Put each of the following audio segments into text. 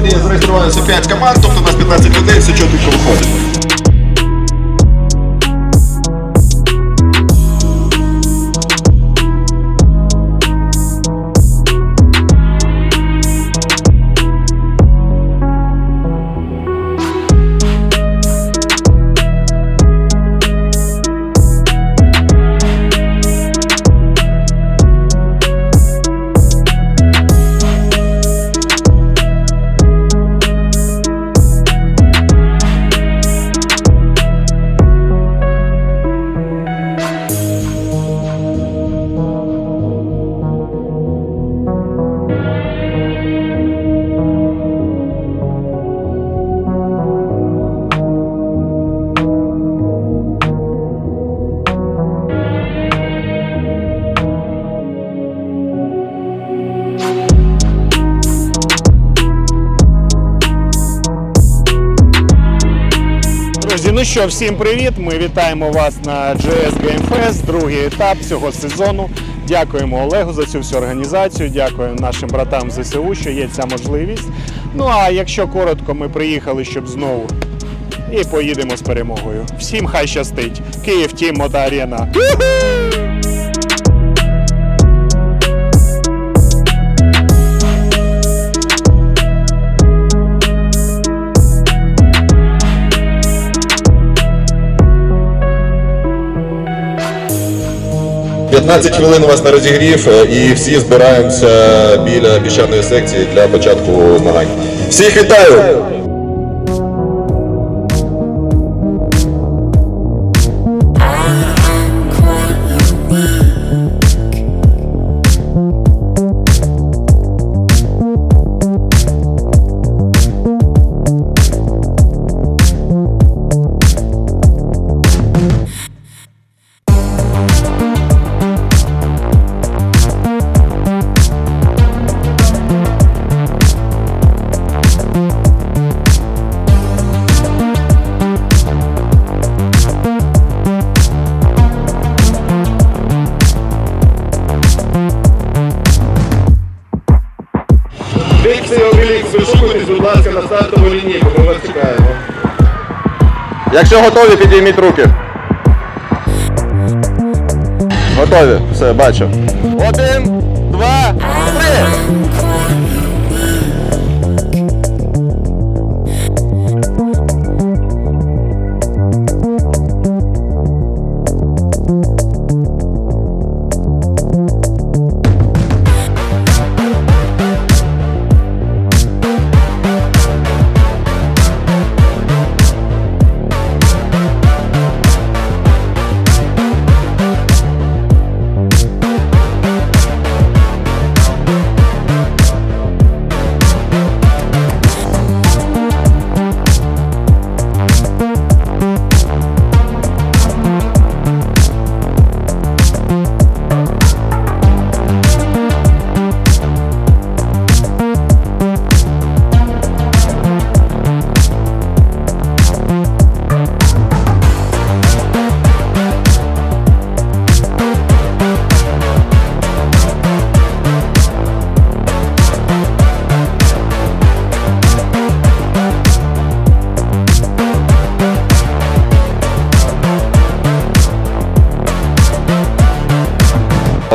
сьогодні зареєструвалося 5 команд, тобто у нас 15 людей, все чітко виходить. Друзі, ну що, всім привіт! Ми вітаємо вас на GS Game Fest, другий етап цього сезону. Дякуємо Олегу за цю всю організацію. Дякуємо нашим братам ЗСУ, що є ця можливість. Ну а якщо коротко, ми приїхали, щоб знову і поїдемо з перемогою. Всім хай щастить! Київ Тім Мотоарена. – 15 хвилин у вас на розігрів е, і всі збираємося біля піщаної секції для початку змагань. Всіх вітаю! Вікси Обелікс, пришукуйтесь, будь ласка, на стартову лінійку, ми вас чекаємо. Якщо готові, підійміть руки. Готові. Все, бачу. Один,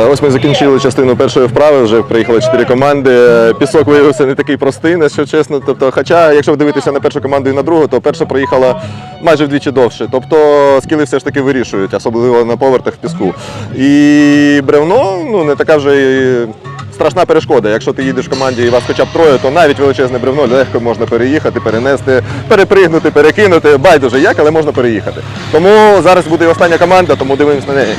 Ось ми закінчили частину першої вправи, вже приїхали чотири команди. Пісок виявився не такий простий, якщо чесно. Тобто, хоча, якщо дивитися на першу команду і на другу, то перша проїхала майже вдвічі довше. Тобто скіли все ж таки вирішують, особливо на повертах в піску. І бревно ну, не така вже і страшна перешкода. Якщо ти їдеш в команді і вас хоча б троє, то навіть величезне бревно легко можна переїхати, перенести, перепригнути, перекинути. Байдуже як, але можна переїхати. Тому зараз буде і остання команда, тому дивимось на неї.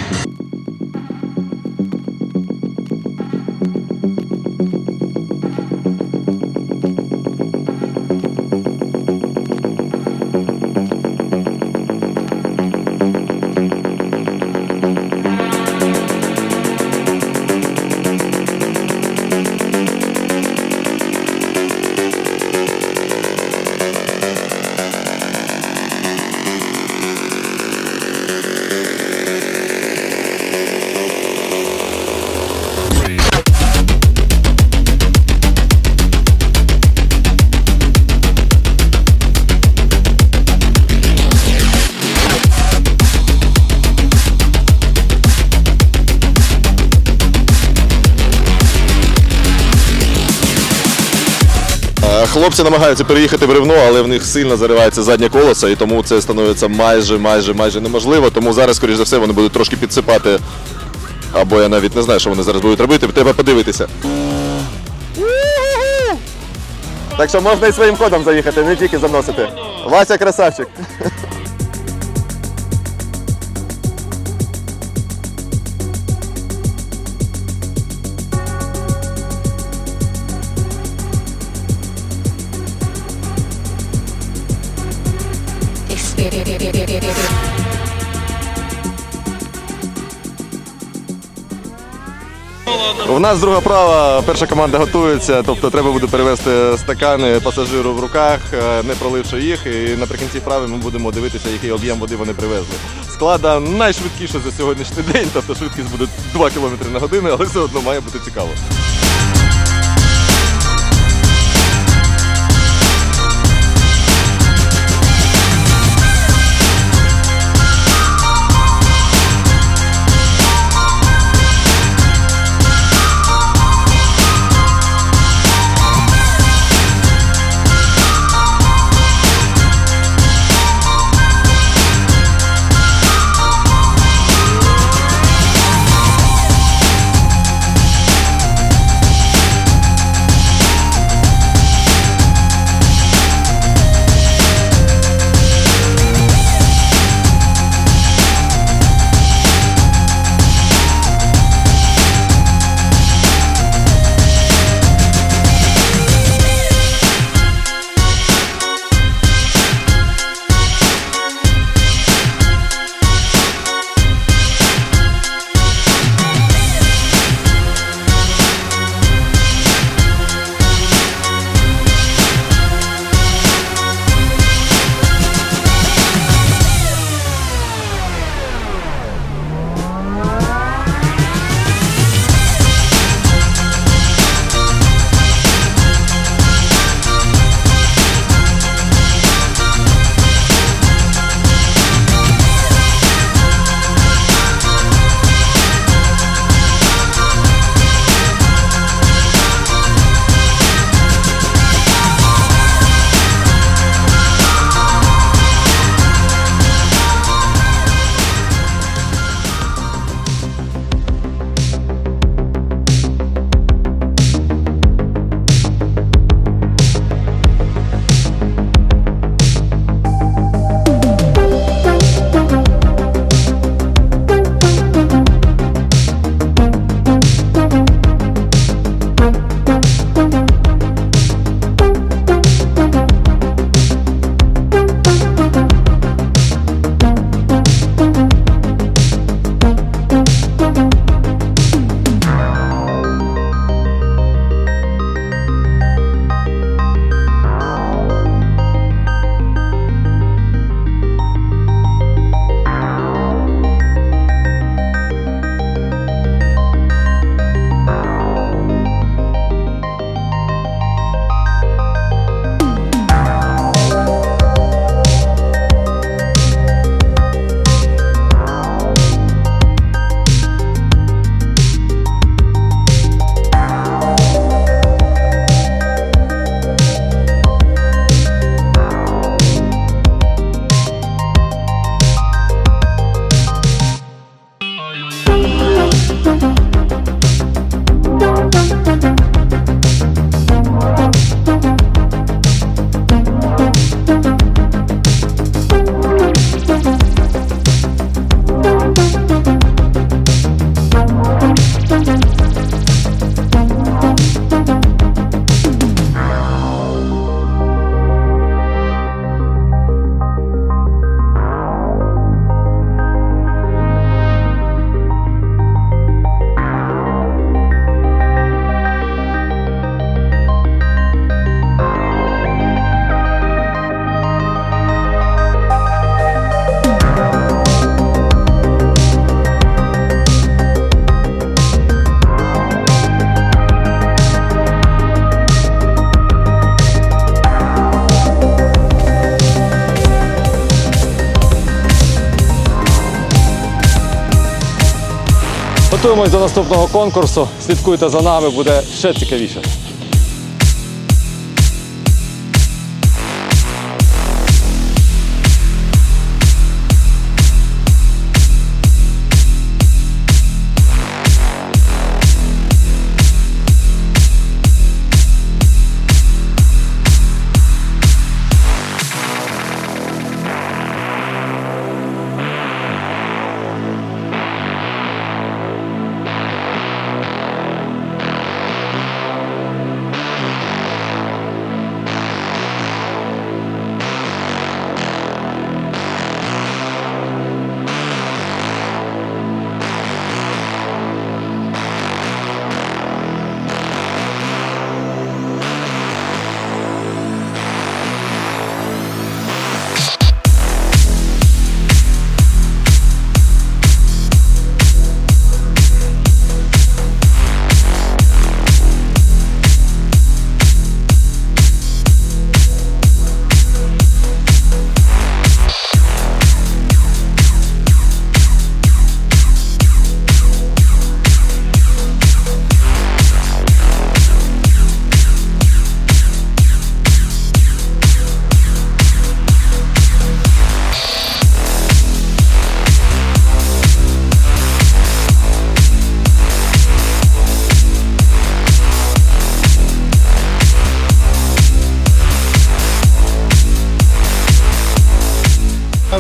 Хлопці намагаються переїхати в рівно, але в них сильно заривається заднє колесо, і тому це становиться майже, майже, майже неможливо. Тому зараз, скоріш за все, вони будуть трошки підсипати. Або я навіть не знаю, що вони зараз будуть робити. Треба подивитися. Так що можна і своїм ходом заїхати, не тільки заносити. Вася красавчик. Нас друга права, перша команда готується, тобто треба буде перевести стакани пасажиру в руках, е, не проливши їх. І наприкінці вправи ми будемо дивитися, який об'єм води вони привезли. Склада найшвидкіше за сьогоднішній день, тобто швидкість буде 2 км на годину, але все одно має бути цікаво. Готуємось до наступного конкурсу. Слідкуйте за нами, буде ще цікавіше.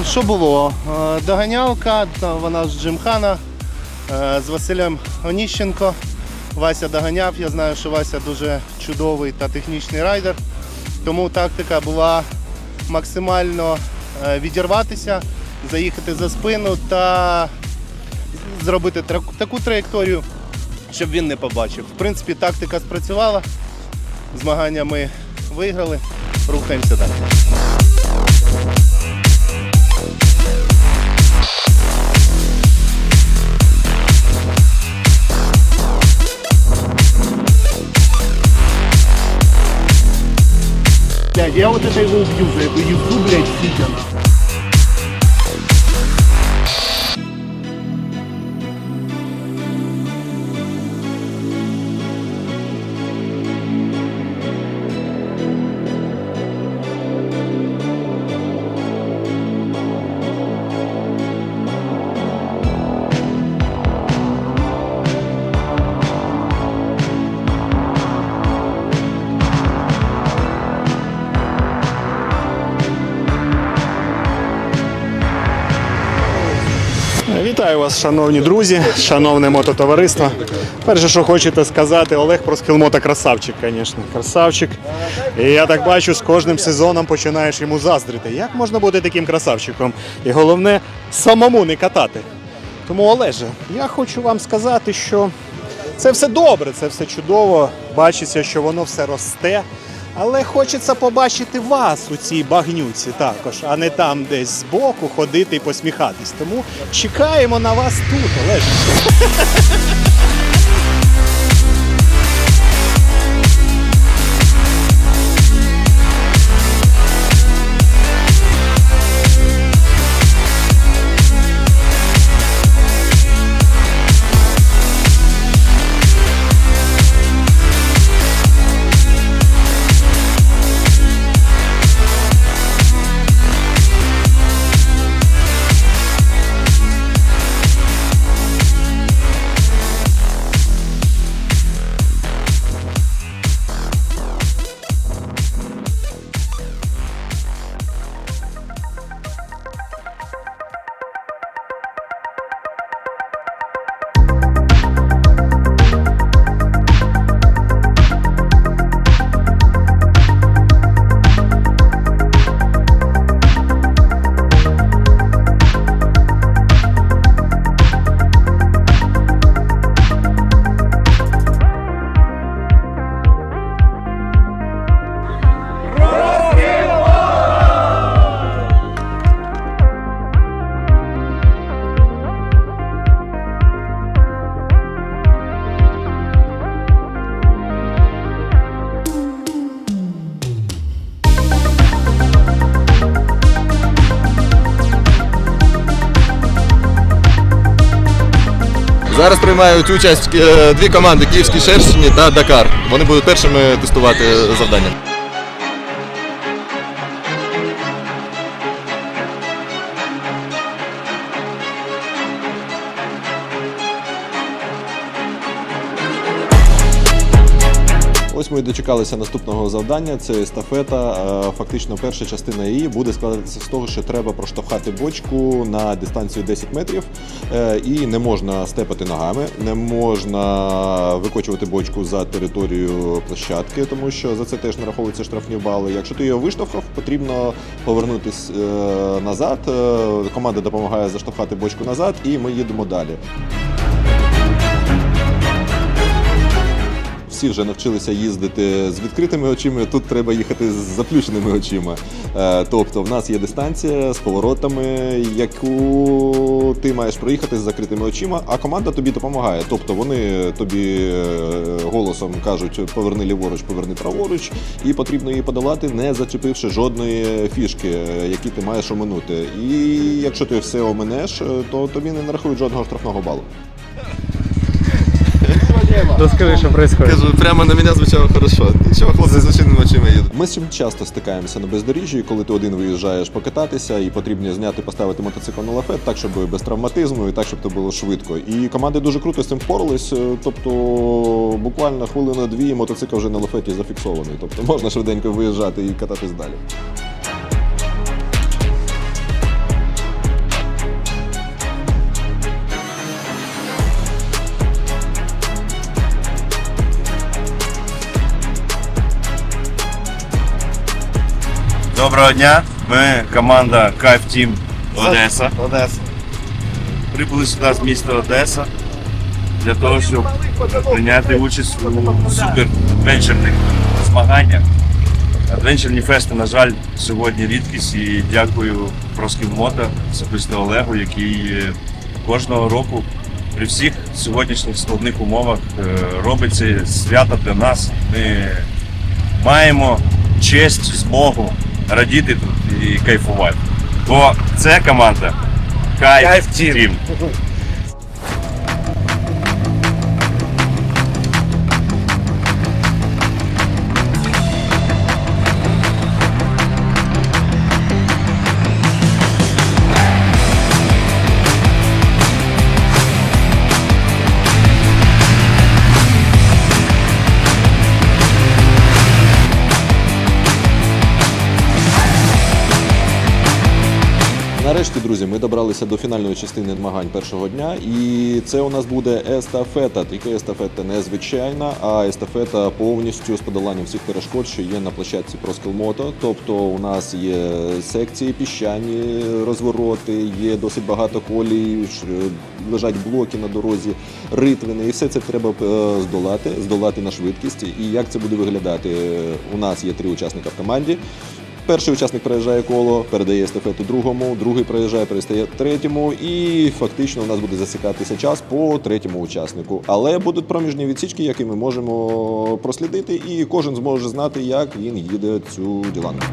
Що було? Е, Доганялка, вона з Джимхана е, з Василем Оніщенко. Вася доганяв. Я знаю, що Вася дуже чудовий та технічний райдер. Тому тактика була максимально е, відірватися, заїхати за спину та зробити таку траєкторію, щоб він не побачив. В принципі, тактика спрацювала. Змагання ми виграли. Рухаємося далі. Я вот это его убью за эту езду, блядь, сидя на. Вітаю вас, шановні друзі, шановне мототовариство. Перше, що хочете сказати, Олег про скілмота красавчик, звісно. Красавчик. І я так бачу, з кожним сезоном починаєш йому заздрити. Як можна бути таким красавчиком? І головне, самому не катати. Тому, Олеже, я хочу вам сказати, що це все добре, це все чудово. Бачиться, що воно все росте. Але хочеться побачити вас у цій багнюці також, а не там десь збоку ходити і посміхатись. Тому чекаємо на вас тут, Олеже. Приймають участь е, дві команди Київській Шерстні та Дакар. Вони будуть першими тестувати завдання. Ось ми дочекалися наступного завдання. Це естафета. Е, Фактично, перша частина її буде складатися з того, що треба проштовхати бочку на дистанцію 10 метрів, Е, і не можна степати ногами, не можна викочувати бочку за територію площадки, тому що за це теж нараховуються штрафні бали. Якщо ти його виштовхав, потрібно повернутись е, назад. Команда допомагає заштовхати бочку назад, і ми їдемо далі. Всі вже навчилися їздити з відкритими очима. Тут треба їхати з заплющеними очима. Е, Тобто, в нас є дистанція з поворотами, яку ти маєш проїхати з закритими очима, а команда тобі допомагає. Тобто вони тобі е, голосом кажуть поверни ліворуч, поверни праворуч, і потрібно її подолати, не зачепивши жодної фішки, е, які ти маєш оминути. І якщо ти все оминеш, то тобі не нарахують жодного штрафного балу. Розкажи, що відбувається. Кажу, прямо на мене звучало хорошо. Нічого, хлопці з очима їдуть. Ми з чим часто стикаємося на бездоріжжі, коли ти один виїжджаєш покататися і потрібно зняти, поставити мотоцикл на лафет, так щоб без травматизму і так, щоб це було швидко. І команди дуже круто з цим впорались. е, Тобто буквально хвилина-дві мотоцикл вже на лафеті зафіксований. Тобто можна швиденько виїжджати і кататись далі. Доброго дня. Ми команда Кайф Тім Одеса. Одеса. Прибули сюди з міста Одеса для того, щоб прийняти участь у супервенчерних змаганнях. Адвенчерні фести, на жаль, сьогодні рідкість і дякую Просківмото, особисто Олегу, який е, кожного року при всіх сьогоднішніх складних умовах е, робить це свято для нас. Ми маємо честь, змогу радіти тут і кайфувати. Бо це команда Кайф, Тім. Нарешті, друзі, ми добралися до фінальної частини змагань першого дня, і це у нас буде естафета. Тільки естафета не звичайна, а естафета повністю з подоланням всіх перешкод, що є на площадці ProSkillMoto. Тобто у нас є секції піщані, розвороти, є досить багато колій, лежать блоки на дорозі, ритвини, і все це треба е, здолати, здолати на швидкість. І як це буде виглядати? У нас є три учасника в команді. Перший учасник переїжджає коло, передає естафету другому, другий переїжджає, перестає третьому, і фактично у нас буде засікатися час по третьому учаснику. Але будуть проміжні відсічки, які ми можемо прослідити, і кожен зможе знати, як він їде цю ділянку.